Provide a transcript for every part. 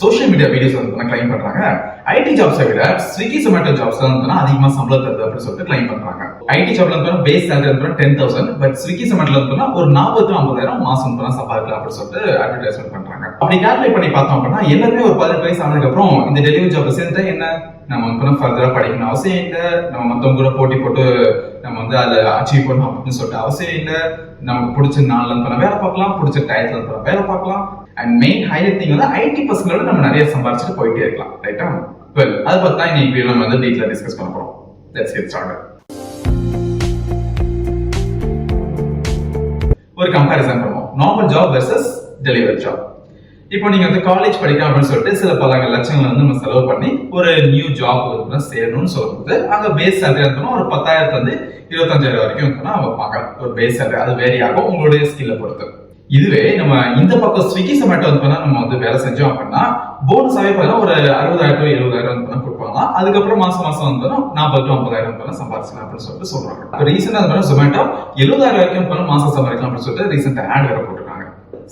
Social media videos வந்து claim பண்றாங்க. IT ஜாப்ஸை விட ஸ்விக்கி சொமேட்டோ ஜாப்ஸ் வந்து அதிகமா சம்பளம் தருது அப்படின்னு சொல்லிட்டு கிளைம் பண்றாங்க. ஐடி ஜாப்ல இருந்து பேஸ் சேலரி இருந்து டென் தௌசண்ட் பட் ஸ்விக்கி சொமேட்டோல இருந்து ஒரு நாற்பத்தி ஐம்பதாயிரம் மாசம் வந்து சம்பாதிக்கலாம் அப்படின்னு சொல்லிட்டு அட்வர்டைஸ்மெண்ட் பண்றாங்க. அப்படி கால்குலேட் பண்ணி பார்த்தோம் அப்படின்னா எல்லாருமே ஒரு பதினெட்டு வயசு ஆனதுக்கு அப்புறம் இந்த டெலிவரி ஜாப் சேர்ந்த என்ன? நம்ம வந்து ஃபர்தரா படிக்கணும் அவசியம் இல்லை. நம்ம மத்தவங்க கூட போட்டி போட்டு நம்ம வந்து அதை அச்சீவ் பண்ணணும் அப்படின்னு சொல்லிட்டு அவசியம் இல்லை. நமக்கு பிடிச்ச நாள்ல இருந்து வேலை பார்க்கலாம் பிடிச்ச டயத்துல இருந்து வேலை பார்க்கலாம். அண்ட் மெயின் ஹைலைட் திங் வந்து ஐடி பர்சனோட நம்ம நிறைய சம்பாரிச்சுட்டு போயிட்டே இருக்கலாம் ரைட்டா வெல் அதை பத்தி தான் இன்னைக்கு நம்ம வந்து டீட்டெயிலாக டிஸ்கஸ் பண்ண போறோம். லெட்ஸ் கெட் ஸ்டார்ட் ஒரு கம்பேரிசன் பண்ணுவோம். Normal job versus delivery job இப்போ நீங்க வந்து காலேஜ் படிக்கலாம் அப்படின்னு சொல்லிட்டு சில பல லட்சங்கள் வந்து நம்ம செலவு பண்ணி ஒரு நியூ ஜாப் வந்து சேரணும்னு சொல்றது அங்க பேஸ் சேலரி இருந்தோம்னா ஒரு பத்தாயிரத்துல இருந்து இருபத்தஞ்சாயிரம் வரைக்கும் போனால் அவங்க பார்க்கலாம். ஒரு பேஸ் சேலரி அது வேரி ஆகும் உங்களுடைய ஸ்கில்ல பொறுத்து. இதுவே நம்ம இந்த பக்கம் ஸ்விக்கி சமேட்டோ வந்து பண்ணா நம்ம வந்து வேலை செஞ்சோம் அப்படின்னா போனஸாவே பார்த்தா ஒரு அறுபதாயிரம் எழுபதாயிரம் வந்து பண்ணா கொடுப்பாங்க. அதுக்கப்புறம் மாசம் மாசம் வந்து நாற்பது டு ஐம்பதாயிரம் பண்ணா சம்பாதிச்சலாம் அப்படின்னு சொல்லிட்டு சொல்றாங்க. இப்போ ரீசெண்டா வந்து சொமேட்டோ எழுபதாயிரம் வரைக்கும் பண்ண மாசம் சம்பாதிக்கலாம் அப்படின்னு சொல்லிட்டு ரீசெண்டா ஆட் வேற போட்டுருக்காங்க.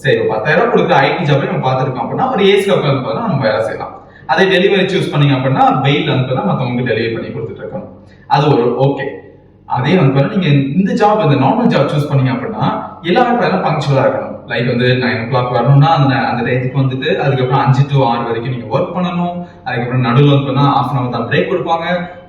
சரி பத்தாயிரம் கொடுக்குற ஐடி ஜாப்ல நம்ம பார்த்துருக்கோம் அப்படின்னா ஒரு ஏசில் உட்காந்து பார்த்தா நம்ம வேலை செய்யலாம். அதே டெலிவரி சூஸ் பண்ணீங்க அப்படின்னா வெயில் அனுப்புனா மற்றவங்களுக்கு டெலிவரி பண்ணி கொடுத்துட்டு இருக்கோம் அது ஒரு ஓகே அதே வந்து நீங்க இந்த ஜாப் இந்த நார்மல் ஜாப் சூஸ் பண்ணீங்க அப்படின்னா எல்லாமே பாருங்க பங்க்சுவலா இருக்கணும். லைக் வந்து நைன் ஓ கிளாக் வரணும்னா அந்த அந்த டயத்துக்கு வந்துட்டு அதுக்கப்புறம் அஞ்சு டு ஆறு வரைக்கும் நீங்க ஒர்க் பண்ணணும். அதுக்கப்புறம் நடுவில் வந்து ஆஃப் அன் அவர் தான் பிரேக் கொடுப்பாங்க.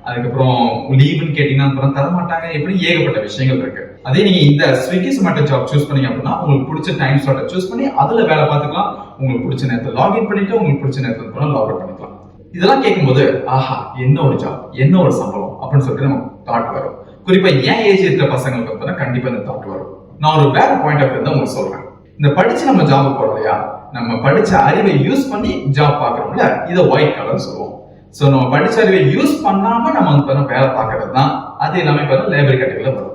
அதுக்கப்புறம் லீவுன்னு கேட்டீங்கன்னா அப்புறம் தர மாட்டாங்க எப்படி ஏகப்பட்ட விஷயங்கள் இருக்கு. அதே நீங்க இந்த ஸ்விக்கி சொமேட்டோ ஜாப் சூஸ் பண்ணீங்க அப்படின்னா உங்களுக்கு பிடிச்ச டைம் ஸ்லாட்டை சூஸ் பண்ணி அதுல வேலை பார்த்துக்கலாம். உங்களுக்கு பிடிச்ச நேரத்தில் லாகின் பண்ணிட்டு உங்களுக்கு பிடிச்ச நேரத்தில் கூட லாக் அவுட் பண்ணிக்கலாம். இதெல்லாம் கேட்கும்போது ஆஹா என்ன ஒரு ஜாப் என்ன ஒரு சம்பளம் அப்படின்னு சொல்லிட்டு நமக்கு தாட் வரும். குறிப்பா ஏன் ஏஜ் இருக்கிற பசங்களுக்கு வந்து கண்டிப்பா இந்த தாட் வரும். நான் ஒரு வேற பாயிண்ட் ஆஃப் வியூ தான் உங்களுக்கு சொல்றேன். இந்த படிச்சு நம்ம ஜாப் போறோம் இல்லையா? நம்ம படிச்ச அறிவை யூஸ் பண்ணி ஜாப் பாக்குறோம்ல இதை ஒயிட் கலர் சொல்லுவோம். ஸோ நம்ம படிச்ச அறிவை யூஸ் பண்ணாம நம்ம வந்து வேலை பார்க்கறது தான். அது எல்லாமே பார்த்தா லேபர் கேட்டகரியில் வரும்.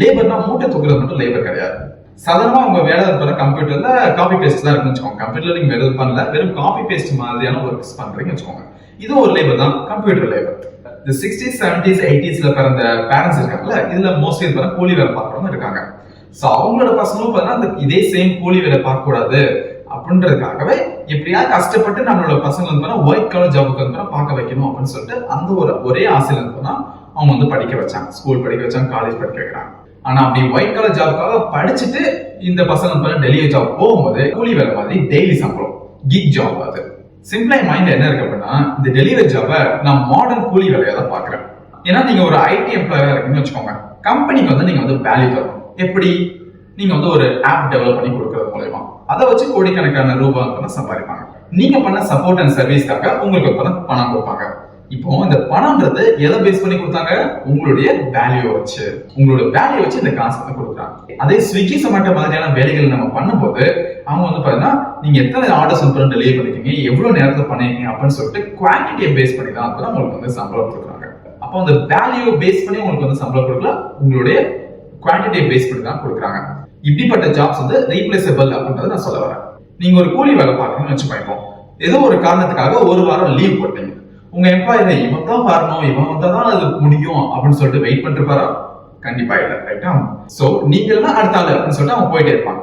லேபர்னா மூட்டை தூக்குறது மட்டும் லேபர் கிடையாது. சாதாரணமா உங்க வேலை பண்ண கம்ப்யூட்டர்ல காப்பி பேஸ்ட் தான் இருக்குன்னு வச்சுக்கோங்க. கம்ப்யூட்டர்ல நீங்க வேற பண்ணல வெறும் காப்பி பேஸ்ட் மாதிரியான ஒர்க்ஸ் பண்றீங்கன்னு வச்சுக்கோங்க. இது ஒரு லேபர் தான் கம்ப்யூட்டர் லேபர் இந்த சிக்ஸ்டீஸ் செவன்டீஸ் எயிட்டிஸ்ல பிறந்த பேரண்ட்ஸ் இருக்காங்கல்ல இதுல மோஸ்ட்லி பிறந்த கூலி வேலை பார்க்கறவங்க இருக்காங்க. சோ அவங்களோட பசங்களும் பார்த்தீங்கன்னா அந்த இதே சேம் கூலி வேலை பார்க்க கூடாது அப்படின்றதுக்காகவே எப்படியாவது கஷ்டப்பட்டு நம்மளோட பசங்க வந்து ஒயிட் கலர் ஜாபுக்கு வந்து பார்க்க வைக்கணும் அப்படின்னு சொல்லிட்டு அந்த ஒரு ஒரே ஆசையில இருந்து அவங்க வந்து படிக்க வச்சாங்க. ஸ்கூல் படிக்க வச்சாங்க காலேஜ் படிக்க வைக்கிறாங்க. ஆனா அப்படி ஒயிட் கலர் ஜாப்க்காக படிச்சுட்டு இந்த பசங்க வந்து டெலிவரி ஜாப் போகும்போது கூலி வேலை மாதிரி டெய்லி சம்பளம் கிக் ஜாப் அது. சிம்பிளா மைண்ட் என்ன இருக்கு அப்படின்னா இந்த டெலிவரி ஜாபை நான் மாடர்ன் கூலி வேலையா தான் பாக்குறேன் ஏன்னா நீங்க ஒரு ஐடி எம்ப்ளாயரா இருக்கீங்கன்னு வச்சுக்கோங்க. கம்பெனிக்கு வந்து நீங்க வந்து வேல்யூ தரணும். எப்படி நீங்க வந்து ஒரு ஆப் டெவலப் பண்ணி கொடுக்கறது மூலயமா? அதை வச்சு கோடிக்கணக்கான ரூபாய் வந்து சம்பாதிப்பாங்க. நீங்க பண்ண சப்போர்ட் அண்ட் சர்வீஸ்க்காக உங்களுக்கு வந்து பணம் கொடுப்பாங்க. இப்போ இந்த பணம்ன்றது எதை பேஸ் பண்ணி கொடுத்தாங்க? உங்களுடைய வேல்யூ வச்சு. உங்களோட வேல்யூ வச்சு இந்த காசு வந்து கொடுக்குறாங்க. அதே ஸ்விக்கி சொமேட்டோ மாதிரியான வேலைகள் நம்ம பண்ணும்போது அவங்க வந்து பாத்தீங்கன்னா நீங்க எத்தனை ஆர்டர்ஸ் வந்து டெலிவரி பண்ணிருக்கீங்க எவ்வளவு நேரத்துல பண்ணிருக்கீங்க அப்படின்னு சொல்லிட்டு குவான்டிட்டியை பேஸ் பண்ணி தான் அப்பதான் உங்களுக்கு வந்து சம்பளம் கொடுக்குறாங்க. அப்போ அந்த வேல்யூ பேஸ் பண்ணி உங்களுக்கு வந்து சம்பளம் கொடுக்கல உங்களுடைய குவான்டிட்டியை பேஸ் பண்ணி தான் கொடுக்குறாங்க. இப்படிப்பட்ட ஜாப்ஸ் வந்து ரீப்ளேசபிள் அப்படின்றத நான் சொல்ல வரேன். நீங்க ஒரு கூலி வேலை பார்க்கணும்னு வச்சுக்கோங்க ஏதோ ஒரு காரணத்துக்காக ஒரு வாரம் லீவ் போட்டீங்க. உங்க எம்ப்ளாயர் இவன் தான் வரணும் இவன் வந்தா தான் அது முடியும் அப்படின்னு சொல்லிட்டு வெயிட் பண்ணிருப்பாரா? கண்டிப்பா இல்லை ரைட்டா சோ நீங்க எல்லாம் அடுத்த ஆள் அப்படின்னு சொல்லிட்டு அவன் போயிட்டே இருப்பான்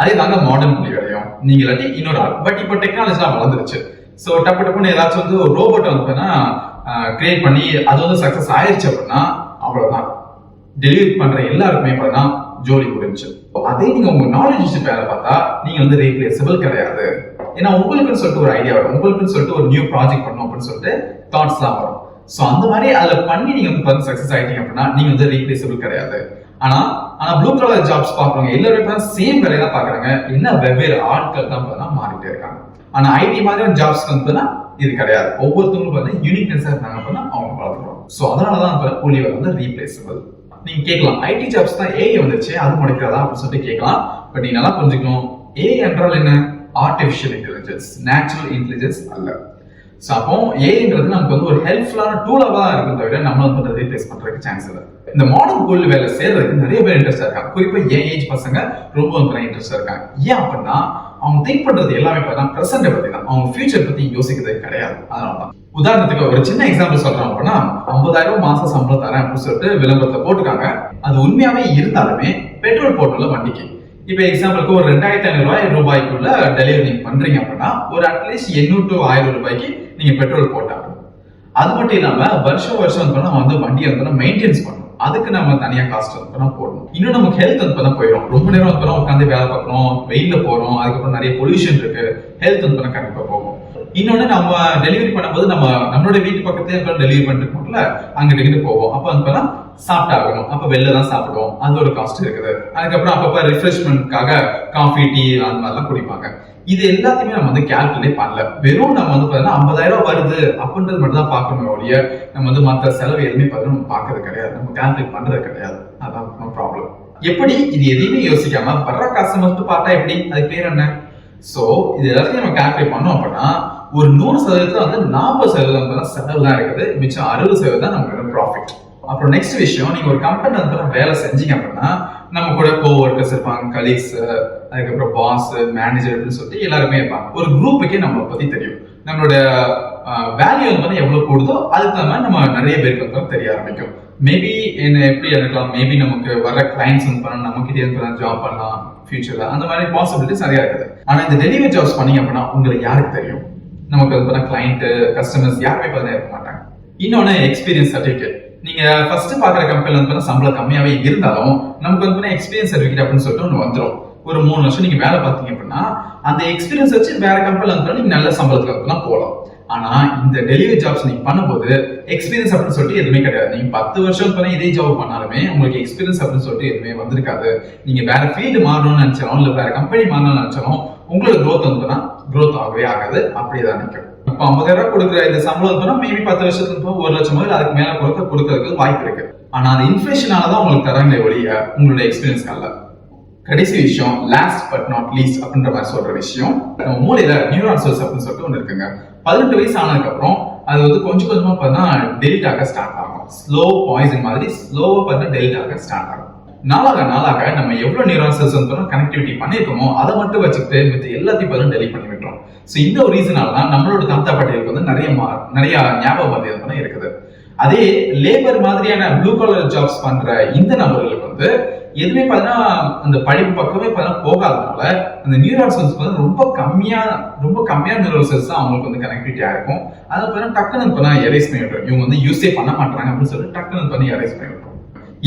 அதே தாங்க மாடர்ன் கூலி வேலையும். நீங்க இல்லாட்டி இன்னொரு ஆள். பட் இப்போ டெக்னாலஜிலாம் வளர்ந்துருச்சு. சோ டப்பு டப்புன்னு ஏதாச்சும் வந்து ஒரு ரோபோட் வந்து கிரியேட் பண்ணி அது வந்து சக்சஸ் ஆயிருச்சு அப்படின்னா அவ்வளவுதான். டெலிவரி பண்ற எல்லாருக்குமே பார்த்தீங்கன்னா ஜோலி முடிஞ்சு அதே நீங்க உங்க நாலேஜ் வச்சு வேலை பார்த்தா நீங்க வந்து ரீப்ளேசபிள் கிடையாது. ஏன்னா உங்களுக்குன்னு சொல்லிட்டு ஒரு ஐடியா வரும். உங்களுக்குன்னு சொல்லிட்டு ஒரு நியூ ப்ராஜெக்ட் பண்ணணும் அப்படின்னு சொல்லிட்டு தாட்ஸ் தான் வரும். ஸோ அந்த மாதிரி அதுல பண்ணி நீங்க வந்து பார்த்து சக்சஸ் ஆயிட்டீங்க அப்படின்னா நீங்க வந்து ரீப்ளேசபிள் கிடையாது. ஆனா ஆனா ப்ளூ கலர் ஜாப்ஸ் பாக்குறவங்க எல்லாருமே சேம் வேலையை தான் பாக்குறாங்க என்ன வெவ்வேறு ஆட்கள் தான் பார்த்தா மாறிட்டே இருக்காங்க. ஆனா ஐடி மாதிரியான ஜாப்ஸ் வந்து இது கிடையாது. ஒவ்வொருத்தவங்களும் பார்த்தீங்கன்னா யூனிக்னஸா இருந்தாங்க அப்படின்னா அவங்க வளர்த்துறோம் ஸோ அதனாலதான் இப்ப கூலி வந்து ரீப்ளேசபிள் நீங்க கேட்கலாம். ஐடி ஜாப்ஸ் தான் ஏஐ வந்துச்சு அது முடிக்கிறதா அப்படின்னு சொல்லிட்டு கேட்கலாம். பட் நீ நல்லா புரிஞ்சுக்கணும். ஏஐ என்றால் என்ன? ஆர்டிபிஷியல் இன்டெலிஜென்ஸ் நேச்சுரல் இன்டெலிஜென்ஸ் அல்ல. ஸோ அப்போ ஏஐன்றது நமக்கு வந்து ஒரு ஹெல்ப்ஃபுல்லான டூலாக தான் இருக்கும் தவிர நம்ம வந்து ரீப்ளேஸ் பண்றதுக்கு சான்ஸ் இல்லை. இந்த மாடர்ன் கோல்டு வேலை சேர்றதுக்கு நிறைய பேர் இன்ட்ரெஸ்ட் இருக்காங்க. குறிப்பா ஏன் ஏஜ் பசங்க ரொம்ப வந்து இன்ட்ரெஸ்டா இருக்காங்க. ஏன் அப்படின்னா அவங்க திங்க் பண்றது எல்லாமே பார்த்தா பிரசன்ட் பத்தி தான் அவங்க ஃபியூச்சர் பத்தி யோசிக்கிறது கிடையாது. அதனால தான் உதாரணத்துக்கு ஒரு சின்ன எக்ஸாம்பிள் சொல்றோம் அப்படின்னா ஐம்பதாயிரம் மாசம் சம்பளம் தரேன் அப்படின்னு சொல்லிட்டு விளம்பரத்தை போட்டுருக்காங்க. அது உண்மையாவே இருந்தாலுமே பெட்ரோல் போட்டுள்ள வண்டிக்கு. இப்போ எக்ஸாம்பிளுக்கு ஒரு ரெண்டாயிரத்தி ஐநூறு ரூபாய் ரூபாய்க்குள்ள டெலிவரி நீங்க பண்றீங்க அப்படின்னா ஒரு அட்லீஸ்ட் எண்ணூறு டு ஆயிரம் ரூபாய்க்கு நீங்க பெட்ரோல் போட்டாங்க அது மட்டும் இல்லாம வருஷம் வருஷம் வந்து நம்ம வந்து வண்டியை மெயின்டெனன்ஸ் பண்ணணும் அதுக்கு நம்ம தனியா காஸ்ட் வந்து பண்ண போடணும். இன்னும் நமக்கு ஹெல்த் வந்து பண்ண போயிடும் ரொம்ப நேரம் வந்து உட்காந்து வேலை பார்க்கணும் வெயில போறோம் அதுக்கப்புறம் நிறைய பொல்யூஷன் இருக்கு. ஹெல்த் வந்து பண்ண கண்டிப்பா போகும். இன்னொன்னு நம்ம டெலிவரி பண்ணும்போது நம்ம நம்மளோட வீட்டு பக்கத்துலயே அப்புறம் டெலிவரி பண்ணிருக்கோம்ல அங்க நின்று போவோம். அப்ப வந்து பண்ணா சாப்பிட்டாகணும். அப்ப வெளில தான் சாப்பிடுவோம். அது ஒரு காஸ்ட் இருக்குது. அதுக்கப்புறம் அப்பப்ப ரிஃப்ரெஷ்மெண்ட்காக காஃபி டீ அந்த மாதிரிலாம் குடிப்பாங்க. இது எல்லாத்தையுமே நம்ம வந்து கேல்குலேட் பண்ணல. வெறும் நம்ம வந்து பார்த்தீங்கன்னா ஐம்பதாயிரம் ரூபாய் வருது அப்படின்றது மட்டும் தான் பார்க்கணும் ஒழிய நம்ம வந்து மற்ற செலவு எதுவுமே பார்த்தீங்கன்னா நம்ம பார்க்கறது கிடையாது. நம்ம கேல்குலேட் பண்றது கிடையாது. அதான் ப்ராப்ளம் எப்படி? இது எதையுமே யோசிக்காம வர்ற காசை மட்டும் பார்த்தா எப்படி? அது பேர் என்ன? சோ இது எல்லாத்தையும் நம்ம கால்குலேட் பண்ணோம் அப்படின்னா ஒரு நூறு சதவீதத்துல வந்து நாற்பது சதவீதம் தான் செலவு தான் இருக்குது. மிச்சம் அறுபது சதவீதம் தான் நமக்கு ப்ராஃபிட் அப்புறம் நெக்ஸ்ட் விஷயம் நீங்க ஒரு கம்பெனி வந்து வேலை செஞ்சீங்க அப்படின்னா நம்ம கூட கோ ஒர்க்கர்ஸ் இருப்பாங்க கலீக்ஸ் அதுக்கப்புறம் பாஸ் மேனேஜர் அப்படின்னு சொல்லிட்டு எல்லாருமே இருப்பாங்க. ஒரு குரூப்புக்கே நம்மளை பத்தி தெரியும். நம்மளோட வேல்யூ வந்து எவ்வளவு கூடுதோ அதுக்கு தகுந்த மாதிரி நம்ம நிறைய பேருக்கு வந்து தெரிய ஆரம்பிக்கும். மேபி என்ன எப்படி இருக்கலாம்? மேபி நமக்கு வர கிளைண்ட்ஸ் வந்து பண்ணலாம் நம்ம கிட்டே இருந்து ஜாப் பண்ணலாம் ஃபியூச்சர்ல அந்த மாதிரி பாசிபிலிட்டிஸ் நிறைய இருக்குது. ஆனா இந்த டெலிவரி ஜாப்ஸ் பண்ணீங்க அப்படின்னா உங்களுக்கு யாருக்கு தெரியும்? நமக்கு வந்து கிளைண்ட் கஸ்டமர்ஸ் யாருமே பார்த்தா இருக்க மாட்டாங்க. இன்னொன்னு எக்ஸ்பீரியன்ஸ் சர்டிஃபிகேட் நீங்க ஃபர்ஸ்ட் பாக்குற கம்பெனில வந்து சம்பளம் கம்மியாவே இருந்தாலும் நமக்கு வந்து எக்ஸ்பீரியன்ஸ் சர்டிஃபிகேட் அப்படின்னு சொல்லிட்டு ஒன்று வந்துடும் ஒரு மூணு வருஷம் நீங்க வேலை பார்த்தீங்க அப்படின்னா அந்த எக்ஸ்பீரியன்ஸ் வச்சு வேற கம்பெனில வந்து நீங்க நல்ல சம்பளத்துக்கு போகலாம். ஆனா இந்த டெலிவரி ஜாப்ஸ் நீங்க பண்ணும்போது எக்ஸ்பீரியன்ஸ் அப்படின்னு சொல்லிட்டு எதுவுமே கிடையாது. நீங்க பத்து வருஷம் பண்ண இதே ஜாப் பண்ணாலுமே உங்களுக்கு எக்ஸ்பீரியன்ஸ் அப்படின்னு சொல்லிட்டு எதுவுமே வந்திருக்காது. நீங்க வேற ஃபீல்டு மாறணும்னு நினைச்சாலும் இல்ல வேற கம்பெனி மாறணும்னு நினைச்சாலும் உங்களோட க்ரோத் வந்து க்ரோத் ஆகவே ஆகாது. அப்படியே தான் நிற்கும் இப்போ ஐம்பதாயிரம் ரூபாய் கொடுக்குற இந்த சம்பளம் வந்து மேபி பத்து வருஷத்துக்கு ஒரு லட்சம் ரூபாய் அதுக்கு மேல கொடுக்க கொடுக்கறதுக்கு வாய்ப்பு இருக்கு. ஆனா அந்த இன்ஃபிளேஷனால தான் உங்களுக்கு தராங்களே ஒழிய உங்களோட எக்ஸ்பீரியன்ஸ் அல்ல. கடைசி விஷயம் லாஸ்ட் பட் நாட் லீஸ்ட் அப்படின்ற மாதிரி சொல்ற விஷயம். நம்ம மூளையில நியூரான் செல்ஸ் அப்படின்னு சொல்லிட்டு ஒன்று இருக்குங்க. பதினெட்டு வயசு ஆனதுக்கு அப்புறம் அது வந்து கொஞ்சம் கொஞ்சமா பார்த்தா டெலிட் ஆக ஸ்டார்ட் ஆகும். ஸ்லோ பாய்சன் மாதிரி ஸ்லோவா பார்த்தா டெலிட் ஆக ஸ்டார்ட் ஆகும். நாளாக நாளாக நம்ம எவ்வளவு நியூரான் செல்ஸ் வந்து கனெக்டிவிட்டி பண்ணியிருக்கோமோ அதை மட்டும் வச்சுக்கிட்டு மித்த எல்லாத்தையும் பதிலும் டெலிட் பண்ணி விட்டுறோம். ஸோ இந்த ஒரு ரீசனால தான் நம்மளோட தாத்தா பாட்டிகளுக்கு வந்து நிறைய மா- நிறைய ஞாபகம் வந்து இருக்குது. அதே லேபர் மாதிரியான ப்ளூ கலர் ஜாப்ஸ் பண்ற இந்த நபர்களுக்கு வந்து எதுவுமே பார்த்தீங்கன்னா அந்த படிப்பு பக்கமே பார்த்தீங்கன்னா போகாதனால அந்த நியூரால் செல்ஸ் வந்து ரொம்ப கம்மியா ரொம்ப கம்மியான நியூரல் செல்ஸ் தான் அவங்களுக்கு வந்து கனெக்டிவிட்டி இருக்கும். அதை பார்த்தீங்கன்னா டக்குன்னு இப்போ எரேஸ் பண்ணி விட்டுரும் இவங்க வந்து யூஸே பண்ண மாட்டாங்க அப்படின்னு சொல்லிட்டு டக்குன்னு பண்ணி எரேஸ் பண்ணி விட்டுரும்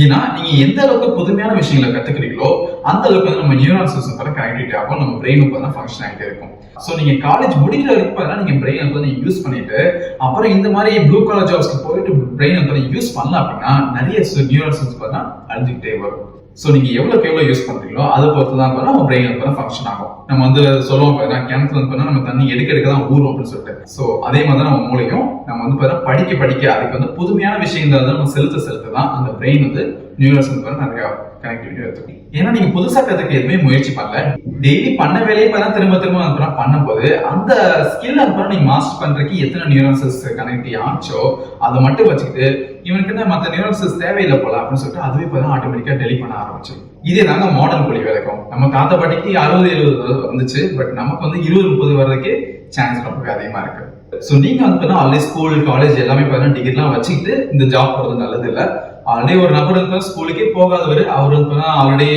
ஏன்னா நீங்க எந்த அளவுக்கு புதுமையான விஷயங்களை கத்துக்கிறீங்களோ அந்த அளவுக்கு வந்து நம்ம நியூரான் சிஸ்டம் வந்து கனெக்டிவிட்டி ஆகும். நம்ம பிரெயினுக்கு வந்து ஃபங்க்ஷன் ஆகிட்டே இருக்கும். ஸோ நீங்க காலேஜ் முடிக்கிற வரைக்கும் பார்த்தீங்கன்னா நீங்க பிரெயின் வந்து யூஸ் பண்ணிட்டு அப்புறம் இந்த மாதிரி ப்ளூ கலர் ஜாப்ஸ்க்கு போயிட்டு பிரெயின் வந்து யூஸ் பண்ணல அப்படின்னா நிறைய நியூரான் சிஸ்டம் பார்த்தீங்கன்னா அழிஞ்சுக்கிட்டே வரும். ஸோ நீங்கள் எவ்வளோக்கு எவ்வளோ யூஸ் பண்ணுறீங்களோ அதை பொறுத்து தான் பார்த்தா நம்ம பிரெயின் வந்து ஃபங்க்ஷன் ஆகும். நம்ம வந்து சொல்லுவோம் பார்த்தா கிணத்துல வந்து பார்த்தா நம்ம தண்ணி எடுக்க எடுக்க தான் ஊரும் அப்படின்னு சொல்லிட்டு. ஸோ அதே மாதிரி தான் நம்ம மூளையும் நம்ம வந்து பார்த்தா படிக்க படிக்க அதுக்கு வந்து புதுமையான விஷயங்கள் வந்து நம்ம செலுத்த செலுத்த தான் அந்த பிரெயின் வந்து நியூரல்ஸ் வந்து நிறையா கனெக்டிவிட்டி எடுத்துக்கும் ஏன்னா நீங்க புதுசா கத்துக்க எதுவுமே முயற்சி பண்ணல. டெய்லி பண்ண வேலையை பார்த்தா திரும்ப திரும்ப அனுப்புறா பண்ணும்போது அந்த ஸ்கில் அனுப்புறா நீங்க மாஸ்டர் பண்றதுக்கு எத்தனை நியூரல்ஸ் கனெக்ட் ஆச்சோ அதை மட்டும் வச்சுக்கிட்டு இவனுக்கு என்ன மற்ற நியூரல்சஸ் தேவையில்லை போல அப்படின்னு சொல்லிட்டு அதுவே பார்த்தா ஆட்டோமேட்டிக்கா டெலிட் பண்ண ஆரம்பிச்சிடும் இதே தாங்க மாடர்ன் கூலி வேலைக்கும் நம்ம தாத்தா பாட்டிக்கு அறுபது எழுபது வந்துச்சு பட் நமக்கு வந்து இருபது முப்பது வர்றதுக்கு சான்ஸ் ரொம்ப அதிகமா இருக்கு. ஸோ நீங்க வந்து ஆல்ரெடி ஸ்கூல் காலேஜ் எல்லாமே பார்த்தா டிகிரிலாம் வச்சுக்கிட்டு இந்த ஜாப் போறது நல்லது இல்லை. ஆல்ரெடி ஒரு நபர் வந்து ஸ்கூலுக்கே போகாதவர் அவர் வந்து ஆல்ரெடி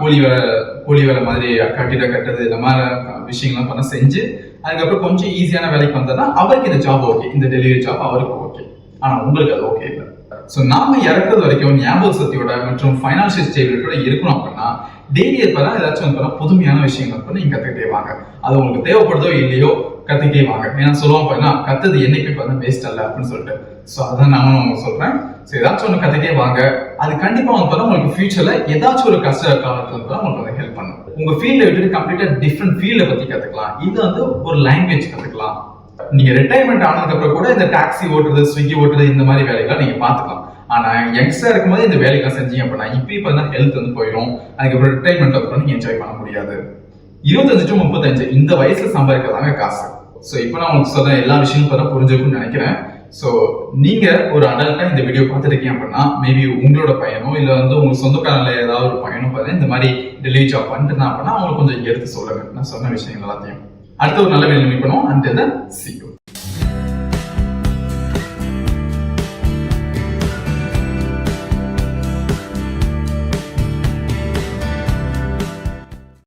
கூலி வேலை கூலி வேலை மாதிரி கட்டிட கட்டுறது இந்த மாதிரி விஷயங்கள்லாம் பண்ண செஞ்சு அதுக்கப்புறம் கொஞ்சம் ஈஸியான வேலைக்கு வந்தா அவருக்கு இந்த ஜாப் ஓகே இந்த டெலிவரி ஜாப் அவருக்கு ஓகே ஆனா உங்களுக்கு அது ஓகே இல்லை. ஸோ நாம இறக்குறது வரைக்கும் ஞாபக சக்தியோட மற்றும் ஃபைனான்சியல் ஸ்டேபிலிட்டியோட இருக்கணும் அப்படின்னா டெய்லி இருப்பதா ஏதாச்சும் வந்து புதுமையான விஷயங்கள் பண்ணி நீங்க கத்துக்கிட்டே வாங்க. அது உங்களுக்கு தேவைப்படுதோ இல்லையோ கத்துக்கிட்டே வாங்க. ஏன்னா சொல்லுவோம் பார்த்தீங்கன்னா கத்துது என்னைக்கு பார்த்தா வேஸ்ட் அல்ல அப்படின்னு சொல்லிட்டு. ஸோ அதான் நானும் உங்களுக்கு சொல்றேன். ஸோ ஏதாச்சும் ஒன்று கத்துக்கிட்டே வாங்க. அது கண்டிப்பா வந்து பார்த்தா உங்களுக்கு ஃபியூச்சர்ல ஏதாச்சும் ஒரு கஷ்ட காலத்துல வந்து உங்களுக்கு வந்து ஹெல்ப் பண்ணும். உங்க ஃபீல்டை விட்டுட்டு கம்ப்ளீட்டா டிஃப்ரெண்ட் ஃபீல்டை பத்தி கத்துக்கலாம். இது வந்து ஒரு லாங்குவேஜ் கத்துக்கலாம். நீங்க ரிட்டையர்மெண்ட் ஆனதுக்கு அப்புறம் கூட இந்த டாக்ஸி ஓட்டுறது ஸ்விக்கி ஓட்டுறது இந்த மாதிரி வேலைகளை நீங்க பாத்துக்கலாம் ஆனா யங்ஸ்டா இருக்கும்போது இந்த வேலைகள் செஞ்சீங்க அப்படின்னா இப்போ இப்போ ஹெல்த் வந்து போயிடும். அதுக்கப்புறம் ரிட்டையர்மெண்ட் அப்புறம் நீங்க என்ஜாய் பண்ண முடியாது. இருபத்தஞ்சு டு முப்பத்தஞ்சு இந்த வயசுல சம்பாதிக்கிறதாங்க காசு. ஸோ இப்போ நான் உங்களுக்கு சொல்ற எல்லா விஷயமும் பார்த்தா புரிஞ்சிருக்கும்னு நினைக்கிறேன். ஸோ நீங்க ஒரு அடல்ட்டா இந்த வீடியோ பார்த்துருக்கீங்க அப்படின்னா மேபி உங்களோட பையனோ இல்ல வந்து உங்க சொந்தக்காரங்கள ஏதாவது ஒரு பையனோ பார்த்து இந்த மாதிரி டெலிவரி ஜாப் பண்ணிட்டு அப்படின்னா அவங்களுக்கு கொஞ்சம் எடுத்து சொல்லுங்க. நான் சொன்ன விஷயங்கள் எல்லாத்தையும். அடுத்த ஒரு நல்ல வேலை மீட் பண்ணுவோம் அண்ட் சி யூ